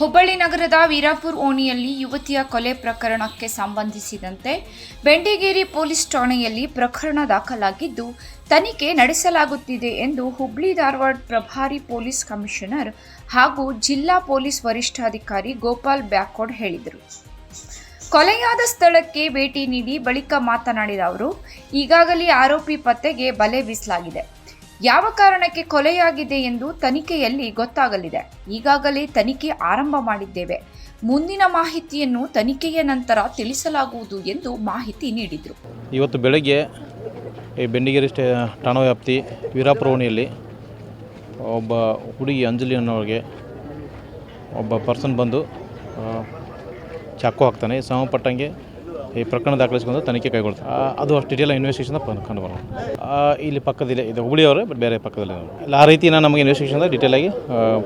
ಹುಬ್ಬಳ್ಳಿ ನಗರದ ವೀರಾಪುರ್ ಓಣಿಯಲ್ಲಿ ಯುವತಿಯ ಕೊಲೆ ಪ್ರಕರಣಕ್ಕೆ ಸಂಬಂಧಿಸಿದಂತೆ ಬೆಂಡಿಗೇರಿ ಪೊಲೀಸ್ ಠಾಣೆಯಲ್ಲಿ ಪ್ರಕರಣ ದಾಖಲಾಗಿದ್ದು, ತನಿಖೆ ನಡೆಸಲಾಗುತ್ತಿದೆ ಎಂದು ಹುಬ್ಳಿ ಧಾರವಾಡ ಪ್ರಭಾರಿ ಪೊಲೀಸ್ ಕಮಿಷನರ್ ಹಾಗೂ ಜಿಲ್ಲಾ ಪೊಲೀಸ್ ವರಿಷ್ಠಾಧಿಕಾರಿ ಗೋಪಾಲ್ ಬ್ಯಾಕೋಡ್ ಹೇಳಿದರು. ಕೊಲೆಯಾದ ಸ್ಥಳಕ್ಕೆ ಭೇಟಿ ನೀಡಿ ಬಳಿಕ ಮಾತನಾಡಿದ ಅವರು, ಈಗಾಗಲೇ ಆರೋಪಿ ಪತ್ತೆಗೆ ಬಲೆ ಬೀಸಲಾಗಿದೆ. ಯಾವ ಕಾರಣಕ್ಕೆ ಕೊಲೆಯಾಗಿದೆ ಎಂದು ತನಿಖೆಯಲ್ಲಿ ಗೊತ್ತಾಗಲಿದೆ. ಈಗಾಗಲೇ ತನಿಖೆ ಆರಂಭ ಮಾಡಿದ್ದೇವೆ. ಮುಂದಿನ ಮಾಹಿತಿಯನ್ನು ತನಿಖೆಯ ನಂತರ ತಿಳಿಸಲಾಗುವುದು ಎಂದು ಮಾಹಿತಿ ನೀಡಿದರು. ಇವತ್ತು ಬೆಳಗ್ಗೆ ಈ ಬೆಂಡಿಗೇರಿ ಸ್ಟೇ, ಠಾಣಾ ವ್ಯಾಪ್ತಿ ವೀರಾಪುರ ಓಣಿಯಲ್ಲಿ ಒಬ್ಬ ಹುಡುಗಿ ಅಂಜಲಿ ಅನ್ನೋರಿಗೆ ಒಬ್ಬ ಪರ್ಸನ್ ಬಂದು ಚಾಕು ಹಾಕ್ತಾನೆ. ಸಂಬಂಧಪಟ್ಟಂಗೆ ಈ ಪ್ರಕರಣ ದಾಖಲಿಸಿಕೊಂಡು ತನಿಖೆ ಕೈಗೊಳ್ತಾರೆ. ಅದು ಅಷ್ಟು ಡಿಟೇಲ್ ಇನ್ವೆಸ್ಟಿಗೇಷನ್ ಕಂಡು ಬರೋಣ ಆ, ಇಲ್ಲಿ ಪಕ್ಕದಲ್ಲಿ ಇದು ಹುಬ್ಳಿಯವರೇ ಬಟ್ ಬೇರೆ ಪಕ್ಕದಲ್ಲಿ. ಇಲ್ಲ ಆ ರೀತಿ ನಾನು ನಮಗೆ ಇನ್ವೆಸ್ಟಿಗೇಷನ್ ಡೀಟೇಲಾಗಿ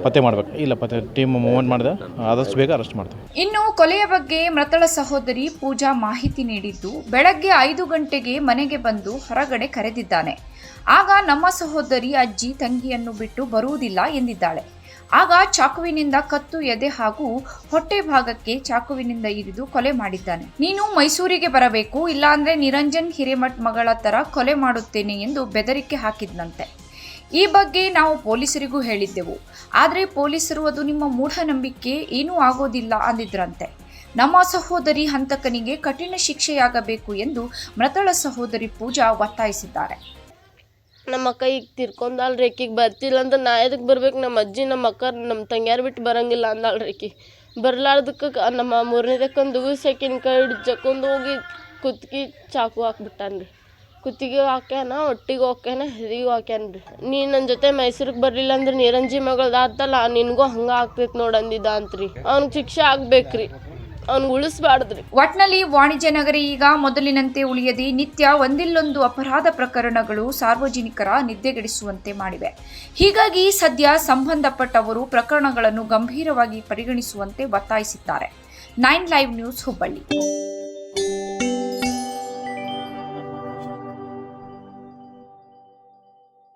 ಪತ್ತೆ ಮಾಡಬೇಕು. ಇಲ್ಲ ಪತ್ತೆ ಟೀಮ್ ಮೂವ್ಮೆಂಟ್ ಮಾಡಿದೆ. ಆದಷ್ಟು ಬೇಗ ಅರೆಸ್ಟ್ ಮಾಡ್ತಾರೆ ಇನ್ನು ಕೊಲೆಯ ಬಗ್ಗೆ ಮೃತಳ ಸಹೋದರಿ ಪೂಜಾ ಮಾಹಿತಿ ನೀಡಿದ್ದು ಬೆಳಗ್ಗೆ ಐದು ಗಂಟೆಗೆ ಮನೆಗೆ ಬಂದು ಹೊರಗಡೆ ಕರೆದಿದ್ದಾನೆ. ಆಗ ನಮ್ಮ ಸಹೋದರಿ ಅಜ್ಜಿ ತಂಗಿಯನ್ನು ಬಿಟ್ಟು ಬರುವುದಿಲ್ಲ ಎಂದಿದ್ದಾಳೆ. ಆಗ ಚಾಕುವಿನಿಂದ ಕತ್ತು ಎದೆ ಹಾಗೂ ಹೊಟ್ಟೆ ಭಾಗಕ್ಕೆ ಚಾಕುವಿನಿಂದ ಇರಿದು ಕೊಲೆ ಮಾಡಿದ್ದಾನೆ. ನೀನು ಮೈಸೂರಿಗೆ ಬರಬೇಕು, ಇಲ್ಲಾಂದ್ರೆ ನಿರಂಜನ್ ಹಿರೇಮಠ್ ಮಗಳ ತರ ಕೊಲೆ ಮಾಡುತ್ತೇನೆ ಎಂದು ಬೆದರಿಕೆ ಹಾಕಿದ್ನಂತೆ. ಈ ಬಗ್ಗೆ ನಾವು ಪೊಲೀಸರಿಗೂ ಹೇಳಿದ್ದೆವು. ಆದರೆ ಪೊಲೀಸರು ಅದು ನಿಮ್ಮ ಮೂಢನಂಬಿಕೆ ಏನೂ ಆಗೋದಿಲ್ಲ ಅಂದಿದ್ರಂತೆ. ನಮ್ಮ ಸಹೋದರಿ ಹಂತಕನಿಗೆ ಕಠಿಣ ಶಿಕ್ಷೆಯಾಗಬೇಕು ಎಂದು ಮೃತಳ ಸಹೋದರಿ ಪೂಜಾ ಒತ್ತಾಯಿಸಿದ್ದಾರೆ. ನಮ್ಮ ಅಕ್ಕ ಈಗ ರೀ ಆಕಿಗೆ ಬರ್ತಿಲ್ಲ ಅಂದ್ರೆ ನಾ ಎದಕ್ಕೆ ಬರ್ಬೇಕು? ನಮ್ಮ ಅಜ್ಜಿ, ನಮ್ಮ ಅಕ್ಕ, ನಮ್ಮ ತಂಗ್ಯಾರು ಬಿಟ್ಟು ಬರಂಗಿಲ್ಲ ಅಂದಾಳ ರೀ ಬರ್ಲಾರ್ದಕ್ಕೆ ಕ- ನಮ್ಮ ಮೂರನೇದಕ್ಕೊಂದು ಸೆಕೆಂಡ್ ಕೈ ಹೋಗಿ ಕುತ್ತಿಗೆ ಚಾಕು ಹಾಕ್ಬಿಟ್ಟಾನ್ರಿ ಕುತ್ತಿಗೆ ಹಾಕ್ಯಾನ ಒಟ್ಟಿಗೆ ಹಾಕ್ಯಾನ, ಹೆರಿಗೆ ಹಾಕ್ಯಾನ ರೀ. ನೀ ನನ್ನ ಜೊತೆ ಮೈಸೂರಿಗೆ ಬರಲಿಲ್ಲ ಅಂದ್ರೆ ನಿರಂಜಿ ಮಗಳದಾತಲ್ಲ ನಿನಗೂ ಹಂಗೆ ಆಗ್ತೈತೆ ನೋಡಿ ಅಂದಿದ್ದ ರೀ ಅವ್ನಿಗೆ ಶಿಕ್ಷೆ ಆಗ್ಬೇಕ್ರಿ. ಅವ್ನಿಗೆ ಉಳಿಸ್ಬಾರ್ದ್ರಿ. ಒಟ್ನಲ್ಲಿ ವಾಣಿಜ್ಯ ನಗರಿ ಈಗ ಮೊದಲಿನಂತೆ ಉಳಿಯದೆ ನಿತ್ಯ ಒಂದಿಲ್ಲೊಂದು ಅಪರಾಧ ಪ್ರಕರಣಗಳು ಸಾರ್ವಜನಿಕರ ನಿದ್ದೆಗೆಡಿಸುವಂತೆ ಮಾಡಿವೆ. ಹೀಗಾಗಿ ಸದ್ಯ ಸಂಬಂಧಪಟ್ಟವರು ಪ್ರಕರಣಗಳನ್ನು ಗಂಭೀರವಾಗಿ ಪರಿಗಣಿಸುವಂತೆ ಒತ್ತಾಯಿಸಿದ್ದಾರೆ. Nine live news Hubballi.